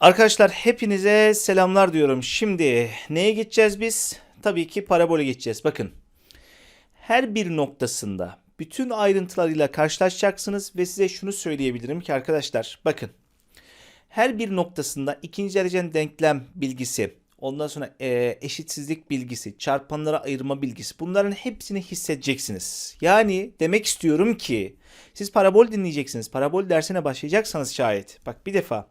Arkadaşlar hepinize selamlar diyorum. Şimdi neye geçeceğiz biz? Tabii ki parabole geçeceğiz. Bakın. Her bir noktasında bütün ayrıntılarıyla karşılaşacaksınız ve size şunu söyleyebilirim ki arkadaşlar bakın. Her bir noktasında ikinci derecen denklem bilgisi, ondan sonra e, eşitsizlik bilgisi, çarpanlara ayırma bilgisi bunların hepsini hissedeceksiniz. Yani demek istiyorum ki siz parabol dinleyeceksiniz. Parabol dersine başlayacaksanız şayet. Bak bir defa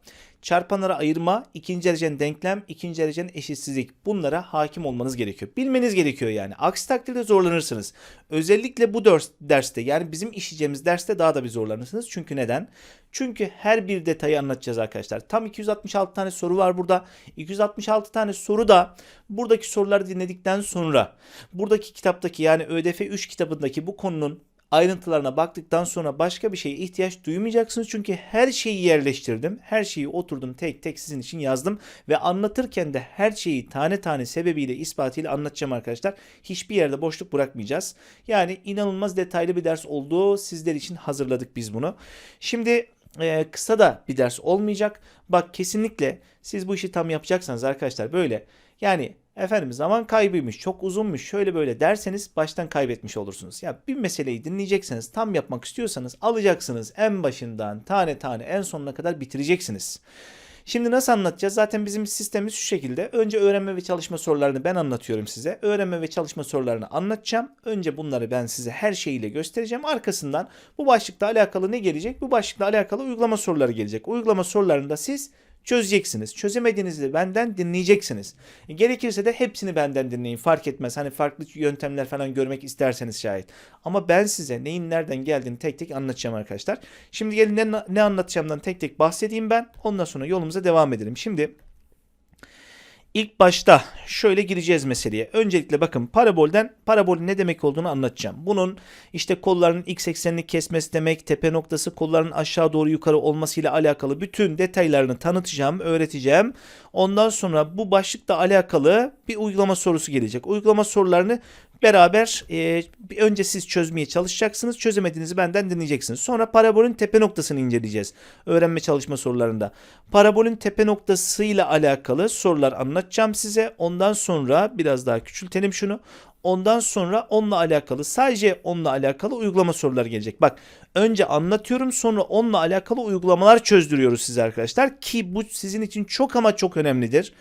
çarpanlara ayırma, ikinci derecen denklem, ikinci derecen eşitsizlik. Bunlara hakim olmanız gerekiyor. Bilmeniz gerekiyor yani. Aksi takdirde zorlanırsınız. Özellikle bu ders, derste yani bizim işleyeceğimiz derste daha da bir zorlanırsınız. Çünkü neden? Çünkü her bir detayı anlatacağız arkadaşlar. Tam 266 tane soru var burada. 266 tane soru da buradaki soruları dinledikten sonra buradaki kitaptaki yani ÖDF 3 kitabındaki bu konunun ayrıntılarına baktıktan sonra başka bir şeye ihtiyaç duymayacaksınız. Çünkü her şeyi yerleştirdim. Her şeyi oturdum tek tek sizin için yazdım. Ve anlatırken de her şeyi tane tane sebebiyle ispatıyla anlatacağım arkadaşlar. Hiçbir yerde boşluk bırakmayacağız. Yani inanılmaz detaylı bir ders oldu. Sizler için hazırladık biz bunu. Şimdi e, kısa da bir ders olmayacak. Bak kesinlikle siz bu işi tam yapacaksanız arkadaşlar böyle yani efendim zaman kaybıymış, çok uzunmuş, şöyle böyle derseniz baştan kaybetmiş olursunuz. Ya bir meseleyi dinleyecekseniz, tam yapmak istiyorsanız alacaksınız en başından tane tane en sonuna kadar bitireceksiniz. Şimdi nasıl anlatacağız? Zaten bizim sistemimiz şu şekilde. Önce öğrenme ve çalışma sorularını ben anlatıyorum size. Öğrenme ve çalışma sorularını anlatacağım. Önce bunları ben size her şeyiyle göstereceğim. Arkasından bu başlıkla alakalı ne gelecek? Bu başlıkla alakalı uygulama soruları gelecek. Uygulama sorularını da siz çözeceksiniz. Çözemediğinizde benden dinleyeceksiniz. E, gerekirse de hepsini benden dinleyin. Fark etmez. Hani farklı yöntemler falan görmek isterseniz şayet. Ama ben size neyin nereden geldiğini tek tek anlatacağım arkadaşlar. Şimdi gelin ne, ne anlatacağımdan tek tek bahsedeyim ben. Ondan sonra yolumuza devam edelim. Şimdi İlk başta şöyle gireceğiz meseleye. Öncelikle bakın parabolden parabolün ne demek olduğunu anlatacağım. Bunun işte kolların x eksenini kesmesi demek, tepe noktası kolların aşağı doğru yukarı olmasıyla alakalı bütün detaylarını tanıtacağım, öğreteceğim. Ondan sonra bu başlıkla alakalı bir uygulama sorusu gelecek. Uygulama sorularını beraber e, önce siz çözmeye çalışacaksınız. Çözemediğinizi benden dinleyeceksiniz. Sonra parabolün tepe noktasını inceleyeceğiz. Öğrenme çalışma sorularında. Parabolün tepe noktasıyla alakalı sorular anlatacağım size. Ondan sonra biraz daha küçültelim şunu. Ondan sonra onunla alakalı sadece onunla alakalı uygulama soruları gelecek. Bak önce anlatıyorum sonra onunla alakalı uygulamalar çözdürüyoruz size arkadaşlar. Ki bu sizin için çok ama çok önemlidir.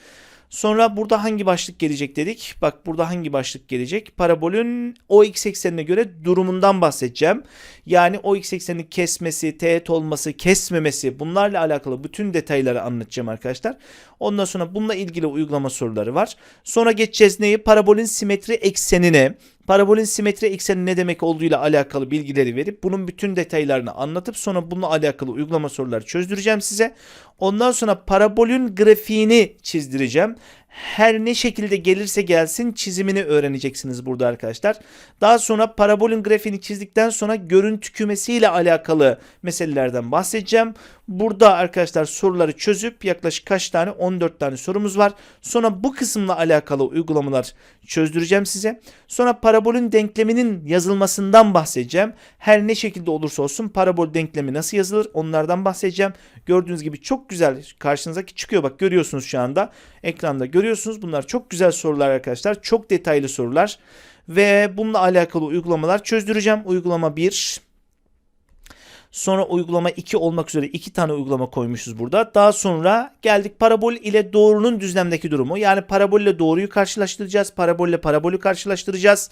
Sonra burada hangi başlık gelecek dedik. Bak burada hangi başlık gelecek? Parabolün o x eksenine göre durumundan bahsedeceğim. Yani o x eksenini kesmesi, teğet olması, kesmemesi bunlarla alakalı bütün detayları anlatacağım arkadaşlar. Ondan sonra bununla ilgili uygulama soruları var. Sonra geçeceğiz neyi? Parabolün simetri eksenine. Parabolün simetri ekseni ne demek olduğuyla alakalı bilgileri verip bunun bütün detaylarını anlatıp sonra bununla alakalı uygulama soruları çözdüreceğim size. Ondan sonra parabolün grafiğini çizdireceğim. Her ne şekilde gelirse gelsin çizimini öğreneceksiniz burada arkadaşlar. Daha sonra parabolün grafiğini çizdikten sonra görüntü kümesiyle alakalı meselelerden bahsedeceğim. Burada arkadaşlar soruları çözüp yaklaşık kaç tane 14 tane sorumuz var. Sonra bu kısımla alakalı uygulamalar çözdüreceğim size. Sonra parabolün denkleminin yazılmasından bahsedeceğim. Her ne şekilde olursa olsun parabol denklemi nasıl yazılır onlardan bahsedeceğim. Gördüğünüz gibi çok güzel karşınıza çıkıyor bak görüyorsunuz şu anda ekranda görüyorsunuz. Bunlar çok güzel sorular arkadaşlar. Çok detaylı sorular. Ve bununla alakalı uygulamalar çözdüreceğim. Uygulama 1, Sonra uygulama 2 olmak üzere 2 tane uygulama koymuşuz burada. Daha sonra geldik parabol ile doğrunun düzlemdeki durumu. Yani parabol ile doğruyu karşılaştıracağız. Parabol ile parabolü karşılaştıracağız.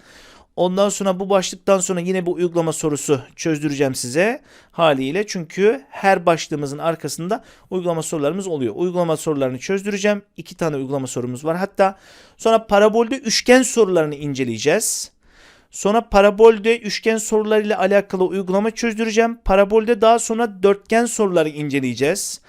Ondan sonra bu başlıktan sonra yine bu uygulama sorusu çözdüreceğim size haliyle. Çünkü her başlığımızın arkasında uygulama sorularımız oluyor. Uygulama sorularını çözdüreceğim. İki tane uygulama sorumuz var. Hatta sonra parabolde üçgen sorularını inceleyeceğiz. Sonra parabolde üçgen sorularıyla alakalı uygulama çözdüreceğim. Parabolde daha sonra dörtgen soruları inceleyeceğiz.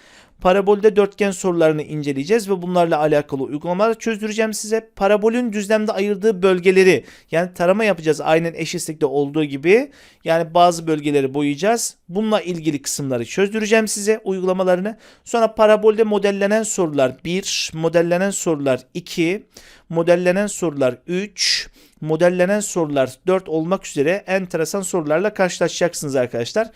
Parabolde dörtgen sorularını inceleyeceğiz ve bunlarla alakalı uygulamalar çözdüreceğim size. Parabolün düzlemde ayırdığı bölgeleri yani tarama yapacağız aynen eşitlikte olduğu gibi. Yani bazı bölgeleri boyayacağız. Bununla ilgili kısımları çözdüreceğim size uygulamalarını. Sonra parabolde modellenen sorular 1, modellenen sorular 2, modellenen sorular 3, modellenen sorular 4 olmak üzere enteresan sorularla karşılaşacaksınız arkadaşlar.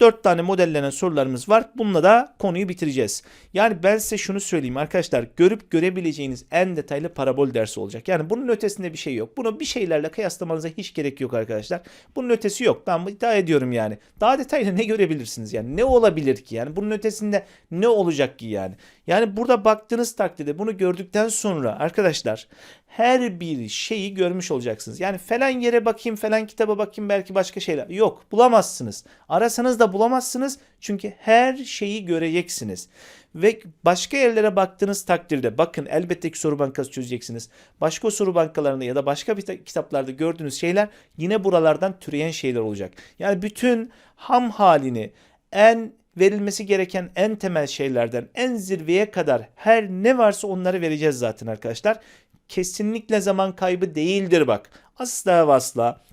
4 tane modellenen sorularımız var. Bununla da konuyu bitireceğiz. Yani ben size şunu söyleyeyim arkadaşlar. Görüp görebileceğiniz en detaylı parabol dersi olacak. Yani bunun ötesinde bir şey yok. Bunu bir şeylerle kıyaslamanıza hiç gerek yok arkadaşlar. Bunun ötesi yok. Ben iddia ediyorum yani. Daha detaylı ne görebilirsiniz yani? Ne olabilir ki yani? Bunun ötesinde ne olacak ki yani? Yani burada baktığınız takdirde bunu gördükten sonra arkadaşlar her bir şeyi görmüş olacaksınız. Yani falan yere bakayım, falan kitaba bakayım belki başka şeyler. Yok bulamazsınız. Arasanız da bulamazsınız. Çünkü her şeyi göreceksiniz. Ve başka yerlere baktığınız takdirde bakın elbette ki soru bankası çözeceksiniz. Başka soru bankalarında ya da başka bir ta- kitaplarda gördüğünüz şeyler yine buralardan türeyen şeyler olacak. Yani bütün ham halini en verilmesi gereken en temel şeylerden en zirveye kadar her ne varsa onları vereceğiz zaten arkadaşlar. Kesinlikle zaman kaybı değildir bak. Asla asla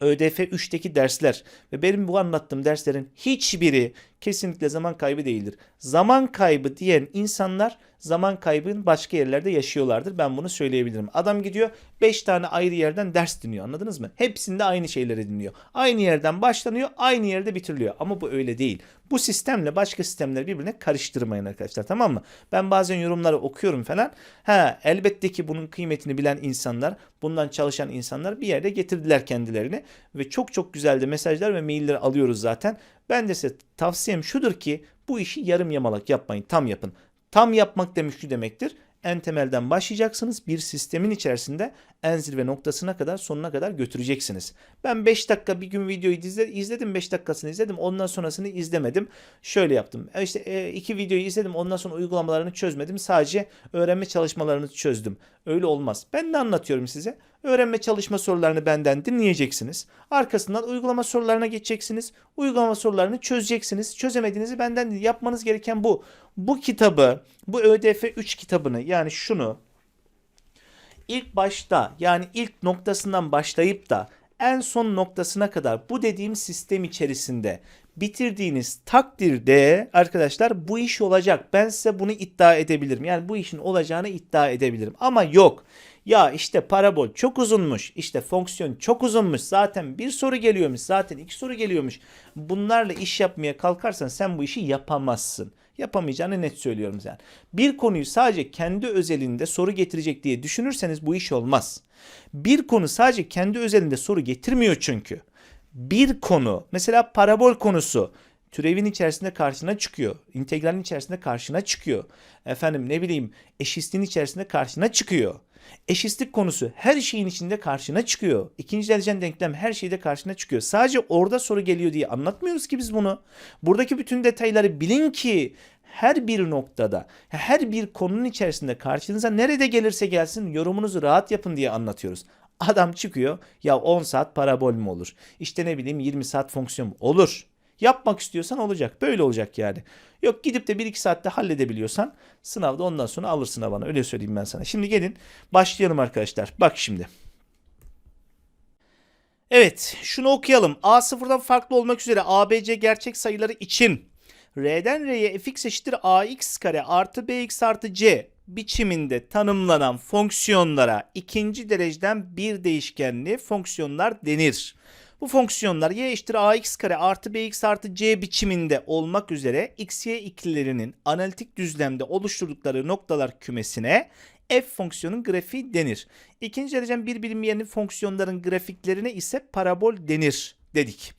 ÖDF 3'teki dersler ve benim bu anlattığım derslerin hiçbiri kesinlikle zaman kaybı değildir. Zaman kaybı diyen insanlar zaman kaybını başka yerlerde yaşıyorlardır. Ben bunu söyleyebilirim. Adam gidiyor 5 tane ayrı yerden ders dinliyor anladınız mı? Hepsinde aynı şeyleri dinliyor. Aynı yerden başlanıyor, aynı yerde bitiriliyor. Ama bu öyle değil. Bu sistemle başka sistemleri birbirine karıştırmayın arkadaşlar tamam mı? Ben bazen yorumları okuyorum falan. Ha elbette ki bunun kıymetini bilen insanlar, bundan çalışan insanlar bir yerde getirdiler kendilerini ve çok çok güzel de mesajlar ve mailler alıyoruz zaten. Ben de size tavsiyem şudur ki bu işi yarım yamalak yapmayın, tam yapın. Tam yapmak demek şu demektir. En temelden başlayacaksınız. Bir sistemin içerisinde en zirve noktasına kadar sonuna kadar götüreceksiniz. Ben 5 dakika bir gün videoyu izle- izledim 5 dakikasını izledim ondan sonrasını izlemedim. Şöyle yaptım. E İşte e, iki videoyu izledim ondan sonra uygulamalarını çözmedim. Sadece öğrenme çalışmalarını çözdüm. Öyle olmaz. Ben de anlatıyorum size. Öğrenme çalışma sorularını benden dinleyeceksiniz. Arkasından uygulama sorularına geçeceksiniz. Uygulama sorularını çözeceksiniz. Çözemediğinizi benden. Yapmanız gereken bu. Bu kitabı, bu ÖDF 3 kitabını yani şunu ilk başta yani ilk noktasından başlayıp da en son noktasına kadar bu dediğim sistem içerisinde bitirdiğiniz takdirde arkadaşlar bu iş olacak. Ben size bunu iddia edebilirim. Yani bu işin olacağını iddia edebilirim. Ama yok. Ya işte parabol çok uzunmuş. işte fonksiyon çok uzunmuş. Zaten bir soru geliyormuş. Zaten iki soru geliyormuş. Bunlarla iş yapmaya kalkarsan sen bu işi yapamazsın. Yapamayacağını net söylüyorum yani. Bir konuyu sadece kendi özelinde soru getirecek diye düşünürseniz bu iş olmaz. Bir konu sadece kendi özelinde soru getirmiyor çünkü. Bir konu mesela parabol konusu türevin içerisinde karşına çıkıyor. İntegralin içerisinde karşına çıkıyor. Efendim ne bileyim eşitliğin içerisinde karşına çıkıyor. Eşitlik konusu her şeyin içinde karşına çıkıyor. İkinci derecen denklem her şeyde karşına çıkıyor. Sadece orada soru geliyor diye anlatmıyoruz ki biz bunu. Buradaki bütün detayları bilin ki her bir noktada, her bir konunun içerisinde karşınıza nerede gelirse gelsin yorumunuzu rahat yapın diye anlatıyoruz. Adam çıkıyor ya 10 saat parabol mü olur? İşte ne bileyim 20 saat fonksiyon mu? Olur. Yapmak istiyorsan olacak. Böyle olacak yani. Yok gidip de 1-2 saatte halledebiliyorsan sınavda ondan sonra alırsın bana. Öyle söyleyeyim ben sana. Şimdi gelin başlayalım arkadaşlar. Bak şimdi. Evet şunu okuyalım. A sıfırdan farklı olmak üzere ABC gerçek sayıları için R'den R'ye fx eşittir ax kare artı bx artı c biçiminde tanımlanan fonksiyonlara ikinci dereceden bir değişkenli fonksiyonlar denir. Bu fonksiyonlar y eşittir ax kare artı bx artı c biçiminde olmak üzere x, y ikililerinin analitik düzlemde oluşturdukları noktalar kümesine f fonksiyonun grafiği denir. İkinci dereceden bir bilinmeyenli fonksiyonların grafiklerine ise parabol denir dedik.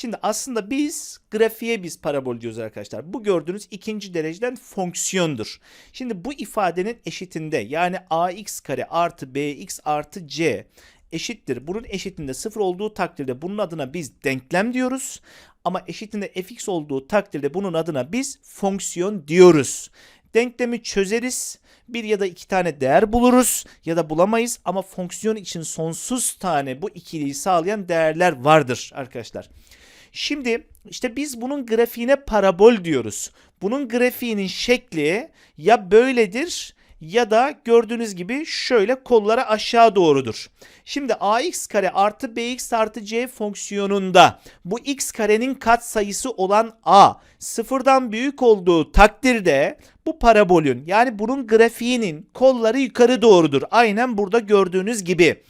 Şimdi aslında biz grafiğe biz parabol diyoruz arkadaşlar. Bu gördüğünüz ikinci dereceden fonksiyondur. Şimdi bu ifadenin eşitinde yani ax kare artı bx artı c eşittir. Bunun eşitinde sıfır olduğu takdirde bunun adına biz denklem diyoruz. Ama eşitinde fx olduğu takdirde bunun adına biz fonksiyon diyoruz. Denklemi çözeriz. Bir ya da iki tane değer buluruz ya da bulamayız ama fonksiyon için sonsuz tane bu ikiliyi sağlayan değerler vardır arkadaşlar. Şimdi işte biz bunun grafiğine parabol diyoruz. Bunun grafiğinin şekli ya böyledir ya da gördüğünüz gibi şöyle kollara aşağı doğrudur. Şimdi ax kare artı bx artı c fonksiyonunda bu x karenin katsayısı olan a sıfırdan büyük olduğu takdirde bu parabolün yani bunun grafiğinin kolları yukarı doğrudur. Aynen burada gördüğünüz gibi.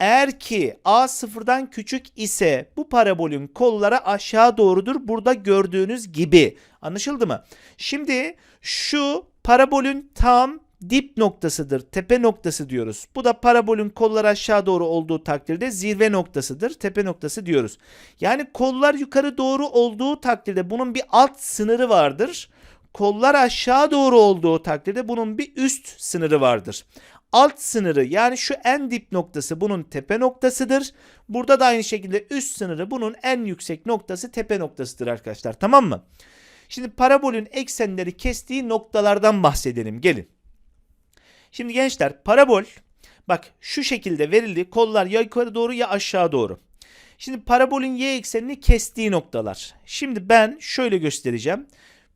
Eğer ki a sıfırdan küçük ise bu parabolün kolları aşağı doğrudur. Burada gördüğünüz gibi. Anlaşıldı mı? Şimdi şu parabolün tam dip noktasıdır. Tepe noktası diyoruz. Bu da parabolün kolları aşağı doğru olduğu takdirde zirve noktasıdır. Tepe noktası diyoruz. Yani kollar yukarı doğru olduğu takdirde bunun bir alt sınırı vardır. Kollar aşağı doğru olduğu takdirde bunun bir üst sınırı vardır. Alt sınırı yani şu en dip noktası bunun tepe noktasıdır. Burada da aynı şekilde üst sınırı bunun en yüksek noktası tepe noktasıdır arkadaşlar. Tamam mı? Şimdi parabolün eksenleri kestiği noktalardan bahsedelim. Gelin. Şimdi gençler parabol bak şu şekilde verildi. Kollar ya yukarı doğru ya aşağı doğru. Şimdi parabolün y eksenini kestiği noktalar. Şimdi ben şöyle göstereceğim.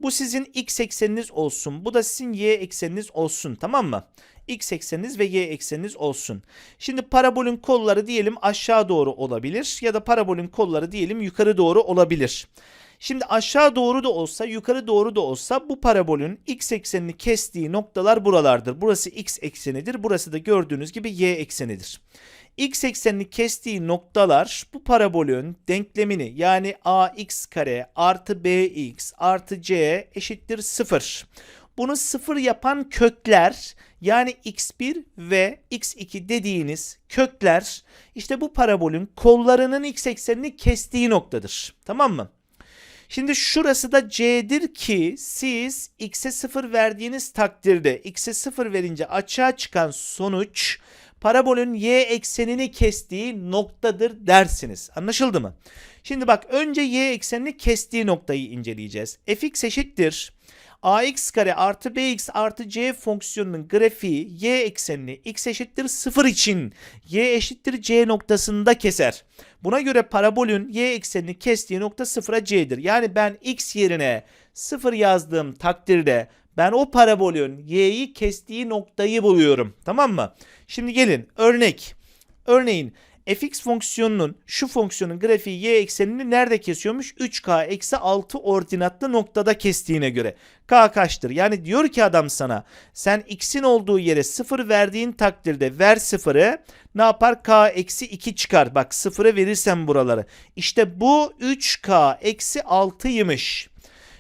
Bu sizin x ekseniniz olsun. Bu da sizin y ekseniniz olsun. Tamam mı? X ekseniniz ve y ekseniniz olsun. Şimdi parabolün kolları diyelim aşağı doğru olabilir ya da parabolün kolları diyelim yukarı doğru olabilir. Şimdi aşağı doğru da olsa yukarı doğru da olsa bu parabolün x eksenini kestiği noktalar buralardır. Burası x eksenidir. Burası da gördüğünüz gibi y eksenidir. X eksenini kestiği noktalar bu parabolün denklemini yani ax kare artı bx artı c eşittir 0. Bunu sıfır yapan kökler yani x1 ve x2 dediğiniz kökler işte bu parabolün kollarının x eksenini kestiği noktadır. Tamam mı? Şimdi şurası da c'dir ki siz x'e 0 verdiğiniz takdirde x'e 0 verince açığa çıkan sonuç parabolün y eksenini kestiği noktadır dersiniz. Anlaşıldı mı? Şimdi bak önce y eksenini kestiği noktayı inceleyeceğiz. fx eşittir ax kare artı bx artı c fonksiyonunun grafiği y eksenini x eşittir 0 için y eşittir c noktasında keser. Buna göre parabolün y eksenini kestiği nokta 0'a c'dir. Yani ben x yerine 0 yazdığım takdirde ben o parabolün y'yi kestiği noktayı buluyorum. Tamam mı? Şimdi gelin örnek. Örneğin fx fonksiyonunun şu fonksiyonun grafiği y eksenini nerede kesiyormuş? 3k eksi 6 ordinatlı noktada kestiğine göre. k kaçtır? Yani diyor ki adam sana sen x'in olduğu yere 0 verdiğin takdirde ver 0'ı ne yapar? k eksi 2 çıkar. Bak 0'ı verirsen buraları. İşte bu 3k eksi 6'ymış.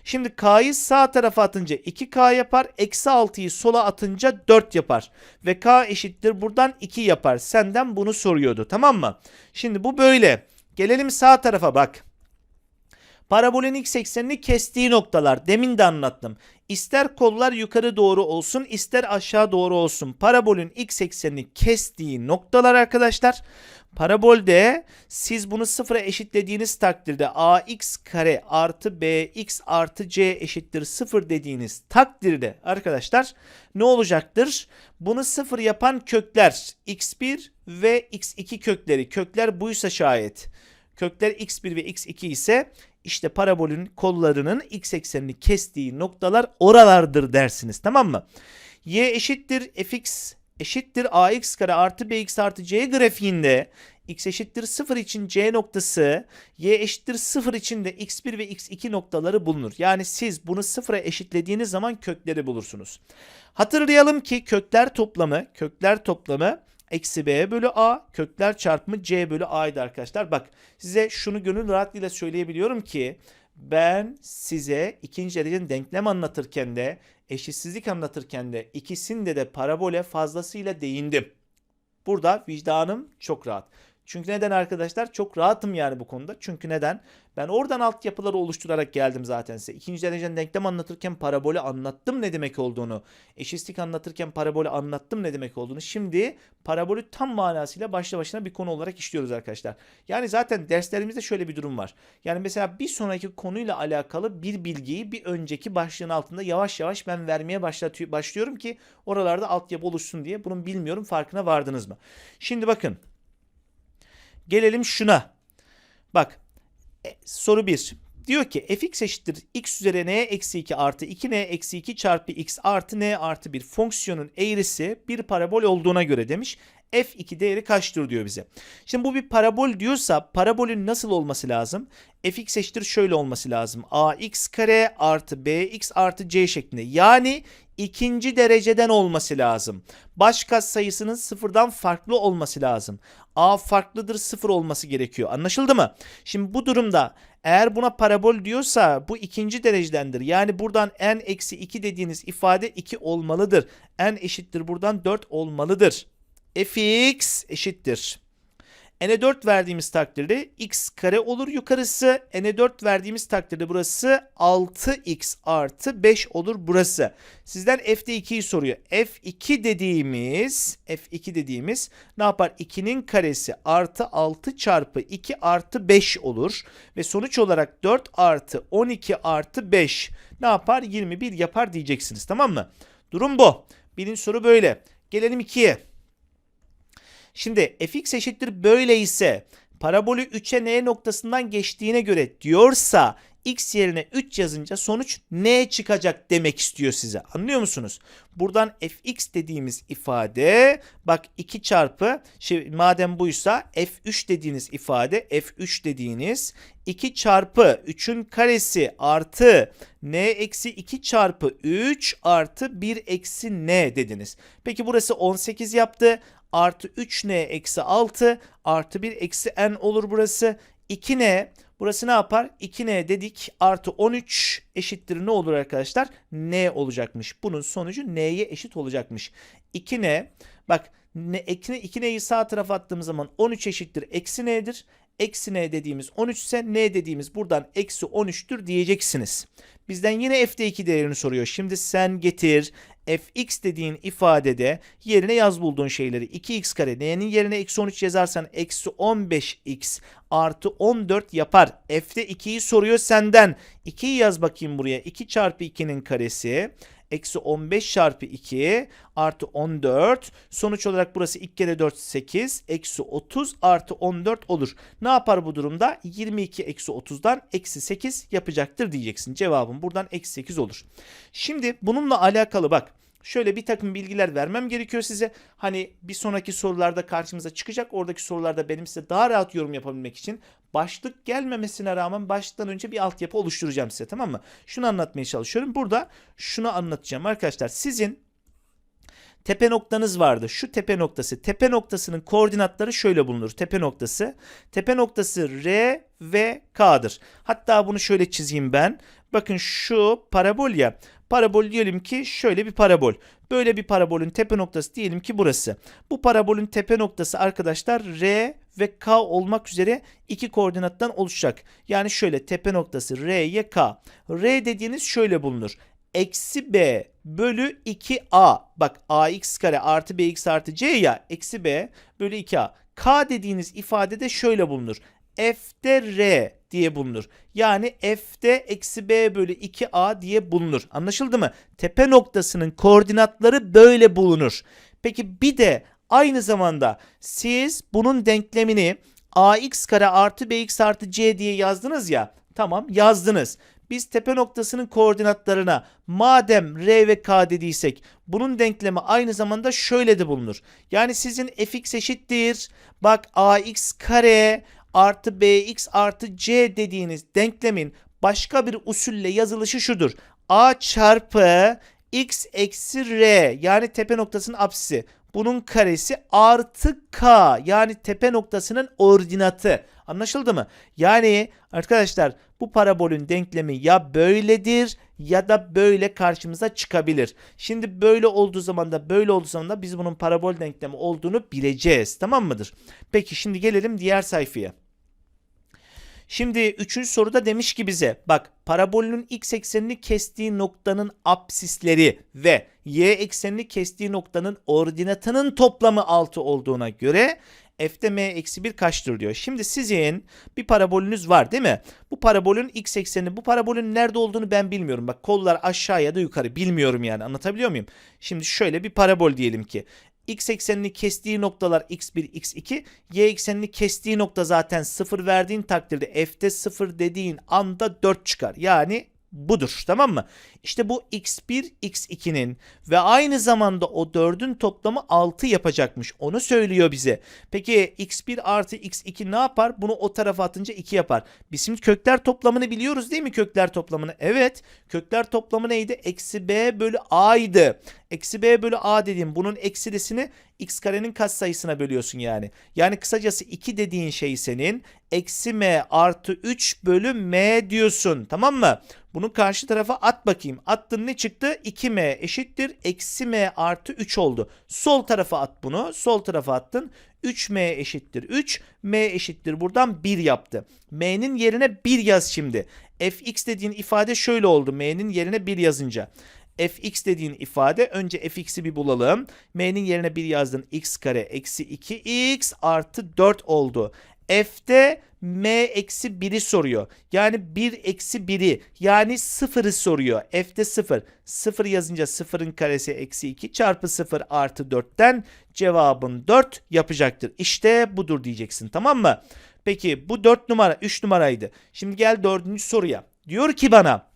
Şimdi k'yı sağ tarafa atınca 2k yapar. Eksi 6'yı sola atınca 4 yapar. Ve k eşittir buradan 2 yapar. Senden bunu soruyordu tamam mı? Şimdi bu böyle. Gelelim sağ tarafa bak. Parabolün x eksenini kestiği noktalar. Demin de anlattım. İster kollar yukarı doğru olsun ister aşağı doğru olsun. Parabolün x eksenini kestiği noktalar arkadaşlar. Parabolde siz bunu sıfıra eşitlediğiniz takdirde ax kare artı bx artı c eşittir sıfır dediğiniz takdirde arkadaşlar ne olacaktır? Bunu sıfır yapan kökler x1 ve x2 kökleri. Kökler buysa şayet. Kökler x1 ve x2 ise işte parabolün kollarının x eksenini kestiği noktalar oralardır dersiniz tamam mı? y eşittir fx eşittir ax kare artı bx artı c grafiğinde x eşittir 0 için c noktası y eşittir 0 için de x1 ve x2 noktaları bulunur. Yani siz bunu sıfıra eşitlediğiniz zaman kökleri bulursunuz. Hatırlayalım ki kökler toplamı kökler toplamı eksi b bölü a kökler çarpımı c bölü a'ydı arkadaşlar. Bak size şunu gönül rahatlığıyla söyleyebiliyorum ki ben size ikinci dereceden denklem anlatırken de eşitsizlik anlatırken de ikisinde de parabole fazlasıyla değindim. Burada vicdanım çok rahat. Çünkü neden arkadaşlar? Çok rahatım yani bu konuda. Çünkü neden? Ben oradan altyapıları oluşturarak geldim zaten size. İkinci dereceden denklem anlatırken parabolü anlattım ne demek olduğunu. Eşitlik anlatırken parabolü anlattım ne demek olduğunu. Şimdi parabolü tam manasıyla başlı başına bir konu olarak işliyoruz arkadaşlar. Yani zaten derslerimizde şöyle bir durum var. Yani mesela bir sonraki konuyla alakalı bir bilgiyi bir önceki başlığın altında yavaş yavaş ben vermeye başlıyorum ki oralarda altyapı oluşsun diye. Bunun bilmiyorum farkına vardınız mı? Şimdi bakın. Gelelim şuna. Bak e, soru 1. Diyor ki fx eşittir x üzeri n eksi 2 artı 2n eksi 2 çarpı x artı n artı 1 fonksiyonun eğrisi bir parabol olduğuna göre demiş. f2 değeri kaçtır diyor bize. Şimdi bu bir parabol diyorsa parabolün nasıl olması lazım? fx eşittir şöyle olması lazım. ax kare artı bx artı c şeklinde. Yani ikinci dereceden olması lazım. Baş katsayısının sıfırdan farklı olması lazım. A farklıdır sıfır olması gerekiyor. Anlaşıldı mı? Şimdi bu durumda eğer buna parabol diyorsa bu ikinci derecedendir. Yani buradan n eksi 2 dediğiniz ifade 2 olmalıdır. n eşittir buradan 4 olmalıdır. fx eşittir. N'e 4 verdiğimiz takdirde x kare olur yukarısı. n'e 4 verdiğimiz takdirde burası 6x artı 5 olur burası. Sizden f'de 2'yi soruyor. f2 dediğimiz f2 dediğimiz ne yapar? 2'nin karesi artı 6 çarpı 2 artı 5 olur. Ve sonuç olarak 4 artı 12 artı 5 ne yapar? 21 yapar diyeceksiniz tamam mı? Durum bu. Birinci soru böyle. Gelelim 2'ye. Şimdi fx eşittir böyle ise parabolü 3'e n noktasından geçtiğine göre diyorsa x yerine 3 yazınca sonuç n çıkacak demek istiyor size. Anlıyor musunuz? Buradan fx dediğimiz ifade bak 2 çarpı şey, madem buysa f3 dediğiniz ifade f3 dediğiniz 2 çarpı 3'ün karesi artı n eksi 2 çarpı 3 artı 1 eksi n dediniz. Peki burası 18 yaptı artı 3n eksi 6 artı 1 eksi n olur burası. 2n burası ne yapar? 2n dedik artı 13 eşittir ne olur arkadaşlar? n olacakmış. Bunun sonucu n'ye eşit olacakmış. 2n bak ne, 2n'yi sağ tarafa attığımız zaman 13 eşittir eksi n'dir. Eksi n dediğimiz 13 ise n dediğimiz buradan eksi 13'tür diyeceksiniz. Bizden yine f'de 2 değerini soruyor. Şimdi sen getir fx dediğin ifadede yerine yaz bulduğun şeyleri 2x kare n'nin yerine eksi 13 yazarsan eksi 15x artı 14 yapar. F'de 2'yi soruyor senden. 2'yi yaz bakayım buraya. 2 çarpı 2'nin karesi eksi 15 çarpı 2 artı 14. Sonuç olarak burası 2 kere 4 8 eksi 30 artı 14 olur. Ne yapar bu durumda? 22 eksi 30'dan eksi 8 yapacaktır diyeceksin. Cevabım buradan eksi 8 olur. Şimdi bununla alakalı bak. Şöyle bir takım bilgiler vermem gerekiyor size. Hani bir sonraki sorularda karşımıza çıkacak. Oradaki sorularda benim size daha rahat yorum yapabilmek için başlık gelmemesine rağmen başlıktan önce bir altyapı oluşturacağım size tamam mı? Şunu anlatmaya çalışıyorum. Burada şunu anlatacağım arkadaşlar. Sizin tepe noktanız vardı. Şu tepe noktası. Tepe noktasının koordinatları şöyle bulunur. Tepe noktası. Tepe noktası R ve K'dır. Hatta bunu şöyle çizeyim ben. Bakın şu parabol ya. Parabol diyelim ki şöyle bir parabol. Böyle bir parabolün tepe noktası diyelim ki burası. Bu parabolün tepe noktası arkadaşlar R ve K olmak üzere iki koordinattan oluşacak. Yani şöyle tepe noktası R'ye K. R dediğiniz şöyle bulunur. Eksi B bölü 2A. Bak AX kare artı BX artı C ya. Eksi B bölü 2A. K dediğiniz ifade de şöyle bulunur f'de r diye bulunur. Yani f'de eksi b bölü 2a diye bulunur. Anlaşıldı mı? Tepe noktasının koordinatları böyle bulunur. Peki bir de aynı zamanda siz bunun denklemini ax kare artı bx artı c diye yazdınız ya. Tamam yazdınız. Biz tepe noktasının koordinatlarına madem r ve k dediysek bunun denklemi aynı zamanda şöyle de bulunur. Yani sizin fx eşittir. Bak ax kare artı bx artı c dediğiniz denklemin başka bir usulle yazılışı şudur. a çarpı x eksi r yani tepe noktasının apsisi. Bunun karesi artı k yani tepe noktasının ordinatı. Anlaşıldı mı? Yani arkadaşlar bu parabolün denklemi ya böyledir ya da böyle karşımıza çıkabilir. Şimdi böyle olduğu zaman da böyle olduğu zaman da biz bunun parabol denklemi olduğunu bileceğiz. Tamam mıdır? Peki şimdi gelelim diğer sayfaya. Şimdi üçüncü soruda demiş ki bize bak parabolün x eksenini kestiği noktanın apsisleri ve y eksenini kestiği noktanın ordinatının toplamı 6 olduğuna göre f'de m eksi 1 kaçtır diyor. Şimdi sizin bir parabolünüz var değil mi? Bu parabolün x ekseni bu parabolün nerede olduğunu ben bilmiyorum. Bak kollar aşağı ya da yukarı bilmiyorum yani anlatabiliyor muyum? Şimdi şöyle bir parabol diyelim ki x eksenini kestiği noktalar x1, x2. Y eksenini kestiği nokta zaten 0 verdiğin takdirde f'te 0 dediğin anda 4 çıkar. Yani budur. Tamam mı? İşte bu x1 x2'nin ve aynı zamanda o 4'ün toplamı 6 yapacakmış. Onu söylüyor bize. Peki x1 artı x2 ne yapar? Bunu o tarafa atınca 2 yapar. Biz şimdi kökler toplamını biliyoruz değil mi kökler toplamını? Evet. Kökler toplamı neydi? Eksi b bölü a'ydı. Eksi b bölü a dediğim bunun eksilisini x karenin katsayısına bölüyorsun yani. Yani kısacası 2 dediğin şey senin eksi m artı 3 bölü m diyorsun. Tamam mı? Bunu karşı tarafa at bakayım. Attın ne çıktı? 2m eşittir. Eksi m artı 3 oldu. Sol tarafa at bunu. Sol tarafa attın. 3m eşittir 3. m eşittir buradan 1 yaptı. m'nin yerine 1 yaz şimdi. fx dediğin ifade şöyle oldu. m'nin yerine 1 yazınca fx dediğin ifade önce fx'i bir bulalım. m'nin yerine 1 yazdın x kare eksi 2x artı 4 oldu. f'de m eksi 1'i soruyor. Yani 1 eksi 1'i yani 0'ı soruyor. f'de 0. 0 yazınca 0'ın karesi eksi 2 çarpı 0 artı 4'ten cevabın 4 yapacaktır. İşte budur diyeceksin tamam mı? Peki bu 4 numara 3 numaraydı. Şimdi gel 4. soruya. Diyor ki bana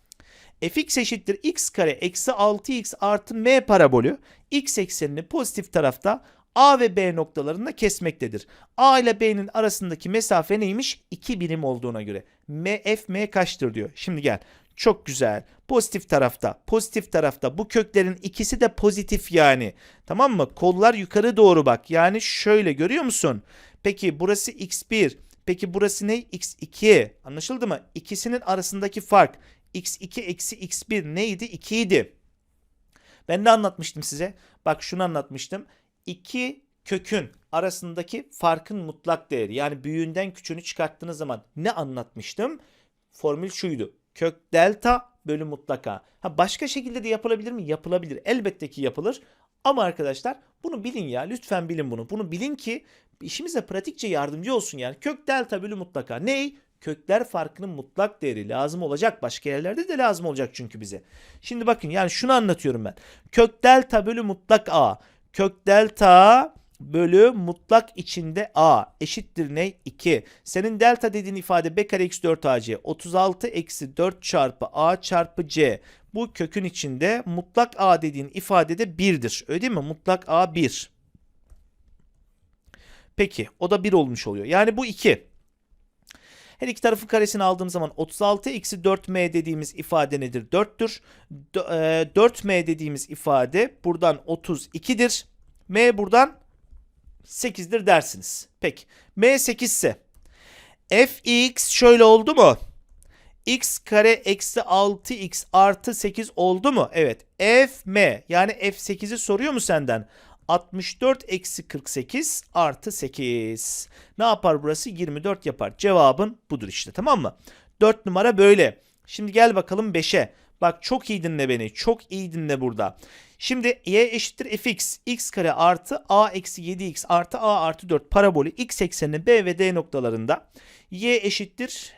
fx eşittir x kare eksi 6x artı m parabolü x eksenini pozitif tarafta A ve B noktalarında kesmektedir. A ile B'nin arasındaki mesafe neymiş? 2 birim olduğuna göre. M, F, M kaçtır diyor. Şimdi gel. Çok güzel. Pozitif tarafta. Pozitif tarafta. Bu köklerin ikisi de pozitif yani. Tamam mı? Kollar yukarı doğru bak. Yani şöyle görüyor musun? Peki burası x1. Peki burası ne? x2. Anlaşıldı mı? İkisinin arasındaki fark x2 eksi x1 neydi? 2 idi. Ben ne anlatmıştım size? Bak şunu anlatmıştım. İki kökün arasındaki farkın mutlak değeri. Yani büyüğünden küçüğünü çıkarttığınız zaman ne anlatmıştım? Formül şuydu. Kök delta bölü mutlaka. Ha başka şekilde de yapılabilir mi? Yapılabilir. Elbette ki yapılır. Ama arkadaşlar bunu bilin ya. Lütfen bilin bunu. Bunu bilin ki işimize pratikçe yardımcı olsun yani. Kök delta bölü mutlaka. Ney? kökler farkının mutlak değeri lazım olacak. Başka yerlerde de lazım olacak çünkü bize. Şimdi bakın yani şunu anlatıyorum ben. Kök delta bölü mutlak a. Kök delta bölü mutlak içinde a eşittir ne? 2. Senin delta dediğin ifade b kare x 4 ac. 36 eksi 4 çarpı a çarpı c. Bu kökün içinde mutlak a dediğin ifade de 1'dir. Öyle değil mi? Mutlak a 1. Peki o da 1 olmuş oluyor. Yani bu 2. Her iki tarafın karesini aldığım zaman 36 eksi 4m dediğimiz ifade nedir? 4'tür. 4m e, dediğimiz ifade buradan 32'dir. m buradan 8'dir dersiniz. Peki. m 8 ise fx şöyle oldu mu? x kare eksi 6x artı 8 oldu mu? Evet. f m yani f8'i soruyor mu senden? 64 eksi 48 artı 8. Ne yapar burası? 24 yapar. Cevabın budur işte tamam mı? 4 numara böyle. Şimdi gel bakalım 5'e. Bak çok iyi dinle beni. Çok iyi dinle burada. Şimdi y eşittir fx. x kare artı a eksi 7x artı a artı 4 parabolü x ekseninin b ve d noktalarında y eşittir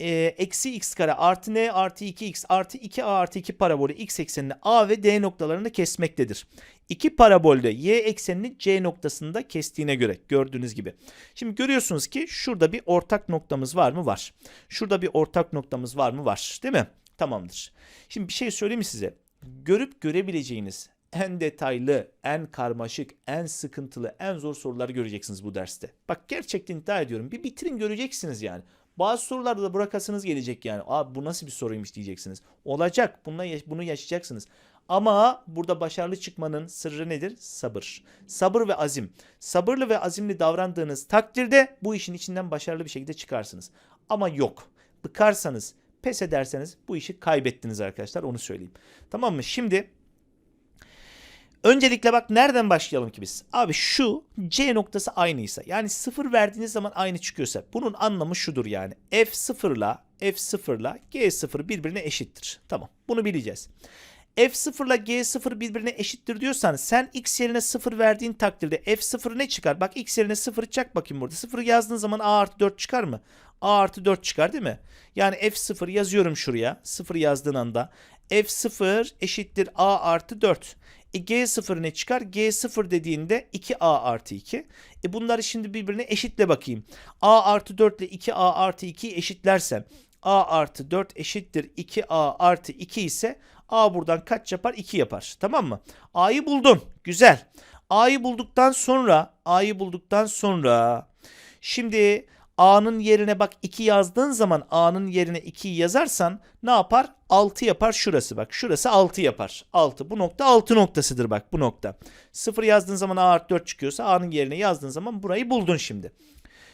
eksi x kare artı n artı 2x artı 2a artı 2 parabolü x eksenini a ve d noktalarını kesmektedir. İki parabolde y eksenini c noktasında kestiğine göre gördüğünüz gibi. Şimdi görüyorsunuz ki şurada bir ortak noktamız var mı? Var. Şurada bir ortak noktamız var mı? Var. Değil mi? Tamamdır. Şimdi bir şey söyleyeyim mi size? Görüp görebileceğiniz en detaylı, en karmaşık, en sıkıntılı, en zor soruları göreceksiniz bu derste. Bak gerçekten iddia ediyorum. Bir bitirin göreceksiniz yani. Bazı sorularda da bırakasınız gelecek yani. Abi bu nasıl bir soruymuş diyeceksiniz. Olacak. Bununla, bunu yaşayacaksınız. Ama burada başarılı çıkmanın sırrı nedir? Sabır. Sabır ve azim. Sabırlı ve azimli davrandığınız takdirde bu işin içinden başarılı bir şekilde çıkarsınız. Ama yok. Bıkarsanız, pes ederseniz bu işi kaybettiniz arkadaşlar. Onu söyleyeyim. Tamam mı? Şimdi Öncelikle bak nereden başlayalım ki biz? Abi şu C noktası aynıysa yani sıfır verdiğiniz zaman aynı çıkıyorsa bunun anlamı şudur yani. F0 ile F0 ile G0 birbirine eşittir. Tamam bunu bileceğiz. F0 ile G0 birbirine eşittir diyorsan sen x yerine 0 verdiğin takdirde F0 ne çıkar? Bak x yerine 0 çak bakayım burada. 0 yazdığın zaman A artı 4 çıkar mı? A artı 4 çıkar değil mi? Yani F0 yazıyorum şuraya. 0 yazdığın anda. F0 eşittir A artı 4. E, G0 ne çıkar? G0 dediğinde 2A artı 2. E bunları şimdi birbirine eşitle bakayım. A artı 4 ile 2A artı 2'yi eşitlersem a artı 4 eşittir 2a artı 2 ise a buradan kaç yapar? 2 yapar. Tamam mı? a'yı buldun. Güzel. a'yı bulduktan sonra a'yı bulduktan sonra şimdi a'nın yerine bak 2 yazdığın zaman a'nın yerine 2'yi yazarsan ne yapar? 6 yapar şurası bak. Şurası 6 yapar. 6. Bu nokta 6 noktasıdır bak bu nokta. 0 yazdığın zaman a artı 4 çıkıyorsa a'nın yerine yazdığın zaman burayı buldun şimdi.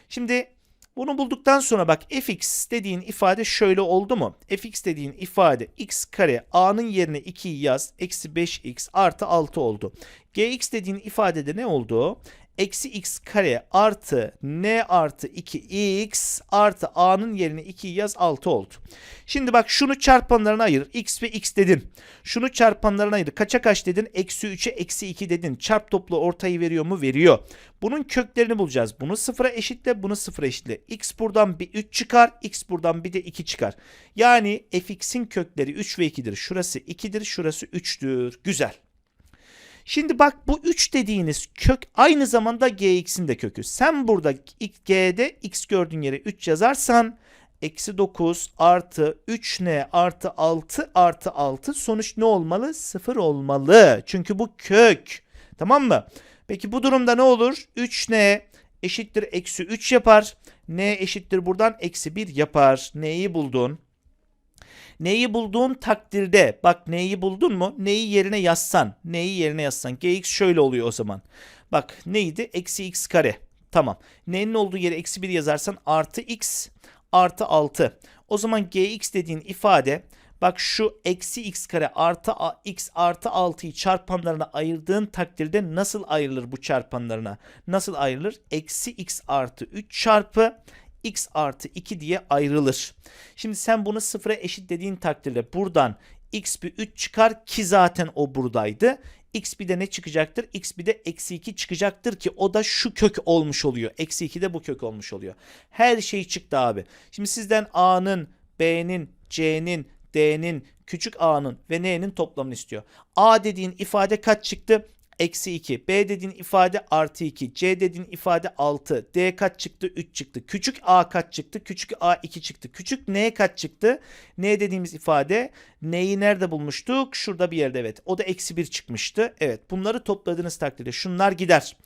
Şimdi bunu bulduktan sonra bak fx dediğin ifade şöyle oldu mu? fx dediğin ifade x kare a'nın yerine 2'yi yaz. Eksi 5x artı 6 oldu. gx dediğin ifadede ne oldu? Eksi x kare artı n artı 2x artı a'nın yerine 2'yi yaz 6 oldu. Şimdi bak şunu çarpanlarına ayır. x ve x dedin. Şunu çarpanlarına ayır. Kaça kaç dedin? Eksi 3'e eksi 2 dedin. Çarp toplu ortayı veriyor mu? Veriyor. Bunun köklerini bulacağız. Bunu sıfıra eşitle, bunu sıfıra eşitle. X buradan bir 3 çıkar, X buradan bir de 2 çıkar. Yani fx'in kökleri 3 ve 2'dir. Şurası 2'dir, şurası 3'tür. Güzel. Şimdi bak bu 3 dediğiniz kök aynı zamanda gx'in de kökü. Sen burada g'de x gördüğün yere 3 yazarsan eksi 9 artı 3n artı 6 artı 6 sonuç ne olmalı? 0 olmalı. Çünkü bu kök. Tamam mı? Peki bu durumda ne olur? 3n eşittir eksi 3 yapar. n eşittir buradan eksi 1 yapar. n'yi buldun. Neyi bulduğun takdirde bak neyi buldun mu? Neyi yerine yazsan. Neyi yerine yazsan. Gx şöyle oluyor o zaman. Bak neydi? Eksi x kare. Tamam. N'nin olduğu yere eksi 1 yazarsan artı x artı 6. O zaman gx dediğin ifade bak şu eksi x kare artı a- x artı 6'yı çarpanlarına ayırdığın takdirde nasıl ayrılır bu çarpanlarına? Nasıl ayrılır? Eksi x artı 3 çarpı x artı 2 diye ayrılır. Şimdi sen bunu sıfıra eşitlediğin takdirde buradan x bir 3 çıkar ki zaten o buradaydı. x bir de ne çıkacaktır? x bir de eksi 2 çıkacaktır ki o da şu kök olmuş oluyor. Eksi 2 de bu kök olmuş oluyor. Her şey çıktı abi. Şimdi sizden a'nın, b'nin, c'nin, D'nin, küçük a'nın ve n'nin toplamını istiyor. A dediğin ifade kaç çıktı? Eksi 2. B dediğin ifade artı 2. C dediğin ifade 6. D kaç çıktı? 3 çıktı. Küçük a kaç çıktı? Küçük a 2 çıktı. Küçük n kaç çıktı? N dediğimiz ifade n'yi nerede bulmuştuk? Şurada bir yerde evet. O da eksi 1 çıkmıştı. Evet bunları topladığınız takdirde şunlar gider.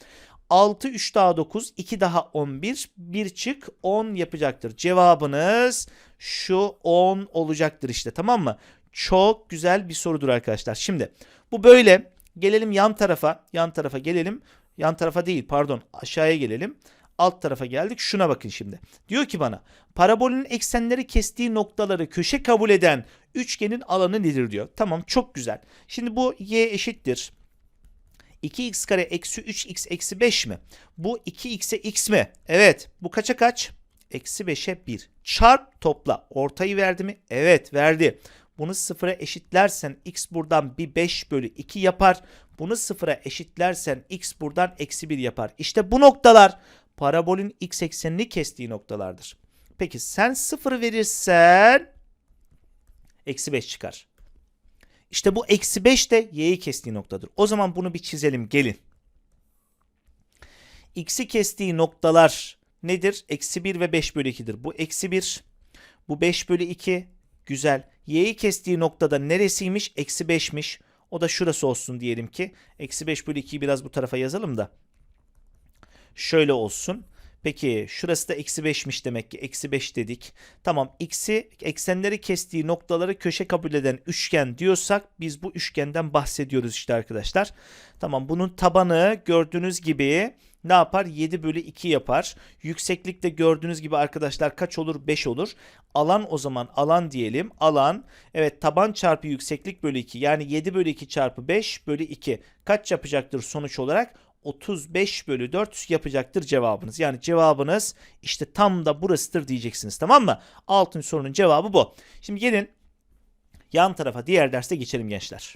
6 3 daha 9 2 daha 11 1 çık 10 yapacaktır. Cevabınız şu 10 olacaktır işte tamam mı? Çok güzel bir sorudur arkadaşlar. Şimdi bu böyle. Gelelim yan tarafa. Yan tarafa gelelim. Yan tarafa değil pardon aşağıya gelelim. Alt tarafa geldik. Şuna bakın şimdi. Diyor ki bana parabolün eksenleri kestiği noktaları köşe kabul eden üçgenin alanı nedir diyor. Tamam çok güzel. Şimdi bu y eşittir. 2x kare eksi 3x eksi 5 mi? Bu 2x'e x mi? Evet. Bu kaça kaç? Eksi 5'e 1. Çarp topla. Ortayı verdi mi? Evet verdi. Bunu sıfıra eşitlersen x buradan bir 5 bölü 2 yapar. Bunu sıfıra eşitlersen x buradan eksi 1 yapar. İşte bu noktalar parabolün x eksenini kestiği noktalardır. Peki sen sıfır verirsen eksi 5 çıkar. İşte bu eksi 5 de y'yi kestiği noktadır. O zaman bunu bir çizelim gelin. X'i kestiği noktalar nedir? Eksi 1 ve 5 bölü 2'dir. Bu eksi 1. Bu 5 bölü 2. Güzel. Y'yi kestiği noktada neresiymiş? Eksi 5'miş. O da şurası olsun diyelim ki. Eksi 5 bölü 2'yi biraz bu tarafa yazalım da. Şöyle olsun. Peki şurası da eksi 5'miş demek ki. Eksi 5 dedik. Tamam x'i eksenleri kestiği noktaları köşe kabul eden üçgen diyorsak biz bu üçgenden bahsediyoruz işte arkadaşlar. Tamam bunun tabanı gördüğünüz gibi ne yapar? 7 bölü 2 yapar. Yükseklikte gördüğünüz gibi arkadaşlar kaç olur? 5 olur. Alan o zaman alan diyelim. Alan evet taban çarpı yükseklik bölü 2 yani 7 bölü 2 çarpı 5 bölü 2 kaç yapacaktır sonuç olarak? 35 bölü 4 yapacaktır cevabınız. Yani cevabınız işte tam da burasıdır diyeceksiniz tamam mı? Altın sorunun cevabı bu. Şimdi gelin yan tarafa diğer derste geçelim gençler.